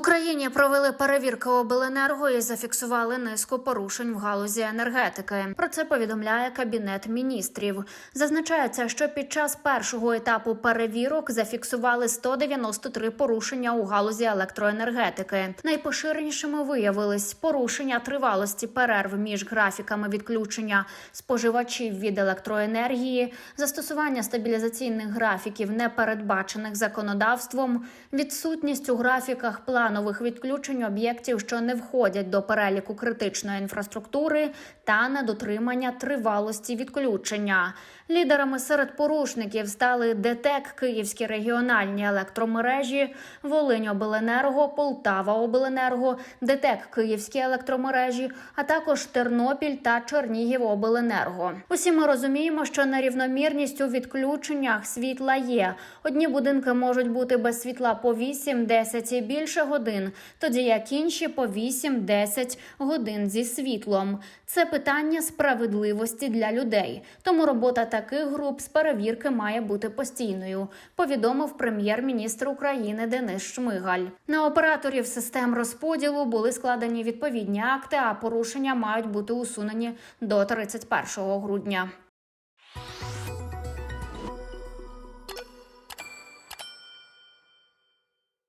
Україні провели перевірку обленерго і зафіксували низку порушень в галузі енергетики. Про це повідомляє кабінет міністрів. Зазначається, що під час першого етапу перевірок зафіксували 193 порушення у галузі електроенергетики. Найпоширенішими виявились порушення тривалості перерв між графіками відключення споживачів від електроенергії, застосування стабілізаційних графіків, не передбачених законодавством, відсутність у графіках планових відключень об'єктів, що не входять до переліку критичної інфраструктури, та недотримання тривалості відключення. Лідерами серед порушників стали ДТЕК, Київські регіональні електромережі, Волиньобленерго, Полтава Обленерго, ДТЕК Київські електромережі, а також Тернопіль та Чернігівобленерго. Усі ми розуміємо, що нерівномірність у відключеннях світла є. Одні будинки можуть бути без світла по 8, 10 і більше годин, тоді як інші по 8, 10 годин зі світлом. Це питання справедливості для людей. Тому робота таких груп з перевірки має бути постійною. Повідомив прем'єр-міністр України Денис Шмигаль. На операторів систем розподілу були складені відповідні акти, а порушення мають бути усунені до 31 грудня.